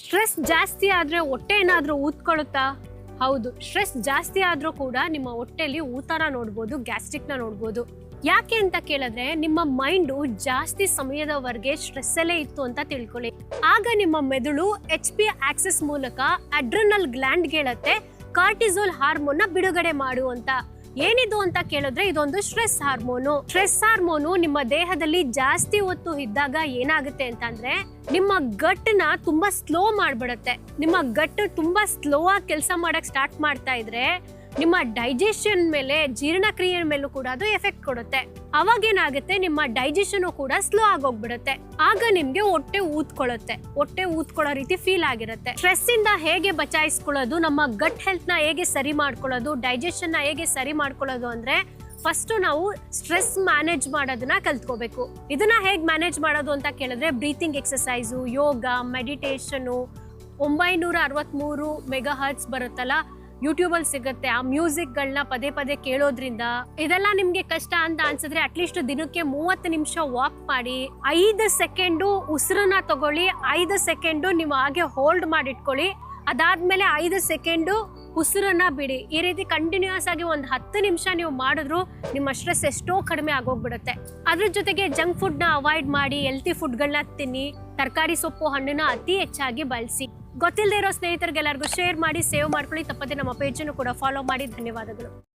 Stress ಜಾಸ್ತಿ ಆದ್ರೆ ಹೊಟ್ಟೆ ಏನಾದರೂ ಊದ್ಕೊಳ್ಳುತ್ತಾ? ಹೌದು, ಸ್ಟ್ರೆಸ್ ಜಾಸ್ತಿ ಆದರೂ ಕೂಡ ನಿಮ್ಮ ಹೊಟ್ಟೆಲಿ ಊತನ ನೋಡ್ಬೋದು, ಗ್ಯಾಸ್ಟ್ರಿಕ್ನ ನೋಡ್ಬೋದು. ಯಾಕೆ ಅಂತ ಕೇಳಿದ್ರೆ ನಿಮ್ಮ ಮೈಂಡು ಜಾಸ್ತಿ ಸಮಯದವರೆಗೆ ಸ್ಟ್ರೆಸ್ ಅಲ್ಲೇ ಇತ್ತು ಅಂತ ತಿಳ್ಕೊಳ್ಳಿ. ಆಗ ನಿಮ್ಮ ಮೆದುಳು ಎಚ್ ಪಿ ಆಕ್ಸೆಸ್ ಮೂಲಕ ಅಡ್ರನಲ್ ಗ್ಲ್ಯಾಂಡ್ ಹೇಳತ್ತೆ ಕಾರ್ಟಿಸೋಲ್ ಹಾರ್ಮೋನ್ನ ಬಿಡುಗಡೆ ಮಾಡು ಅಂತ. ಏನಿದು ಅಂತ ಕೇಳಿದ್ರೆ ಇದೊಂದು ಸ್ಟ್ರೆಸ್ ಹಾರ್ಮೋನು. ಸ್ಟ್ರೆಸ್ ಹಾರ್ಮೋನು ನಿಮ್ಮ ದೇಹದಲ್ಲಿ ಜಾಸ್ತಿ ಹೊತ್ತು ಇದ್ದಾಗ ಏನಾಗುತ್ತೆ ಅಂತಂದ್ರೆ ನಿಮ್ಮ ಗಟ್ನ ತುಂಬಾ ಸ್ಲೋ ಮಾಡ್ಬಿಡತ್ತೆ. ನಿಮ್ಮ ಗಟ್ ತುಂಬಾ ಸ್ಲೋ ಆಗಿ ಕೆಲಸ ಮಾಡಕ್ ಸ್ಟಾರ್ಟ್ ಮಾಡ್ತಾ ಇದ್ರೆ ನಿಮ್ಮ ಡೈಜೆಷನ್ ಮೇಲೆ, ಜೀರ್ಣಕ್ರಿಯೆ ಮೇಲೂ ಕೂಡ ಅದು ಎಫೆಕ್ಟ್ ಕೊಡುತ್ತೆ. ಅವಾಗ ಏನಾಗುತ್ತೆ ನಿಮ್ಮ ಡೈಜೆಷನ್ ಕೂಡ ಸ್ಲೋ ಆಗೋಗ್ಬಿಡುತ್ತೆ. ಆಗ ನಿಮ್ಗೆ ಹೊಟ್ಟೆ ಊದ್ಕೊಳ್ಳುತ್ತೆ. ಹೊಟ್ಟೆ ಊದ್ಕೊಳ್ಳೋ ರೀತಿ ಫೀಲ್ ಆಗಿರುತ್ತೆ. ಸ್ಟ್ರೆಸ್ ಇಂದ ಹೇಗೆ ಬಚಾಯಿಸ್ಕೊಳ್ಳೋದು, ನಮ್ಮ ಗಟ್ ಹೆಲ್ತ್ನ ಹೇಗೆ ಸರಿ ಮಾಡ್ಕೊಳ್ಳೋದು ಡೈಜೆಷನ್ನ ಹೇಗೆ ಸರಿ ಮಾಡ್ಕೊಳ್ಳೋದು ಅಂದ್ರೆ ಫಸ್ಟ್ ನಾವು ಸ್ಟ್ರೆಸ್ ಮ್ಯಾನೇಜ್ ಮಾಡೋದನ್ನ ಕಲ್ತ್ಕೋಬೇಕು. ಇದನ್ನ ಹೇಗೆ ಮ್ಯಾನೇಜ್ ಮಾಡೋದು ಅಂತ ಕೇಳಿದ್ರೆ ಬ್ರೀತಿಂಗ್ ಎಕ್ಸಸೈಸು ಯೋಗ ಮೆಡಿಟೇಷನು ಒಂಬೈನೂರ ಅರವತ್ಮೂರು ಮೆಗಾ ಹರ್ಟ್ಸ್ ಬರುತ್ತಲ್ಲ ಯೂಟ್ಯೂಬಲ್ಲಿ ಸಿಗುತ್ತೆ. ಆ ಮ್ಯೂಸಿಕ್ಗಳನ್ನ ಪದೇ ಪದೇ ಕೇಳೋದ್ರಿಂದ ಇದೆಲ್ಲ ನಿಮಗೆ ಕಷ್ಟ ಅಂತ ಅನ್ಸಿದ್ರೆ ಅಟ್ಲೀಸ್ಟ್ ದಿನಕ್ಕೆ ಮೂವತ್ತು ನಿಮಿಷ ವಾಕ್ ಮಾಡಿ, ಐದು ಸೆಕೆಂಡು ಉಸಿರನ್ನ ತಗೊಳ್ಳಿ, ಐದು ಸೆಕೆಂಡು ನೀವು ಹಾಗೆ ಹೋಲ್ಡ್ ಮಾಡಿಟ್ಕೊಳ್ಳಿ. ಅದಾದ್ಮೇಲೆ ಐದು ಸೆಕೆಂಡು ಉಸಿರನ್ನ ಬಿಡಿ. ಈ ರೀತಿ ಕಂಟಿನ್ಯೂಸ್ ಆಗಿ ಒಂದು ಹತ್ತು ನಿಮಿಷ ನೀವು ಮಾಡಿದ್ರು ನಿಮ್ಮ ಸ್ಟ್ರೆಸ್ ಎಷ್ಟೋ ಕಡಿಮೆ ಆಗೋಗ್ಬಿಡುತ್ತೆ. ಅದ್ರ ಜೊತೆಗೆ ಜಂಕ್ ಫುಡ್ನ ಅವಾಯ್ಡ್ ಮಾಡಿ ಹೆಲ್ತಿ ಫುಡ್ಗಳನ್ನ ತಿನ್ನಿ, ತರಕಾರಿ ಸೊಪ್ಪು, ಹಣ್ಣನ್ನ ಅತಿ ಹೆಚ್ಚಾಗಿ ಬಳಸಿ. ಗೊತ್ತಿಲ್ಲದೆ ಇರೋ ಸ್ನೇಹಿತರಿಗೆಲ್ಲರಿಗೂ ಶೇರ್ ಮಾಡಿ ಸೇವ್ ಮಾಡ್ಕೊಳ್ಳಿ. ತಪ್ಪದೇ ನಮ್ಮ ಪೇಜನ್ನು ಕೂಡ ಫಾಲೋ ಮಾಡಿ. ಧನ್ಯವಾದಗಳು.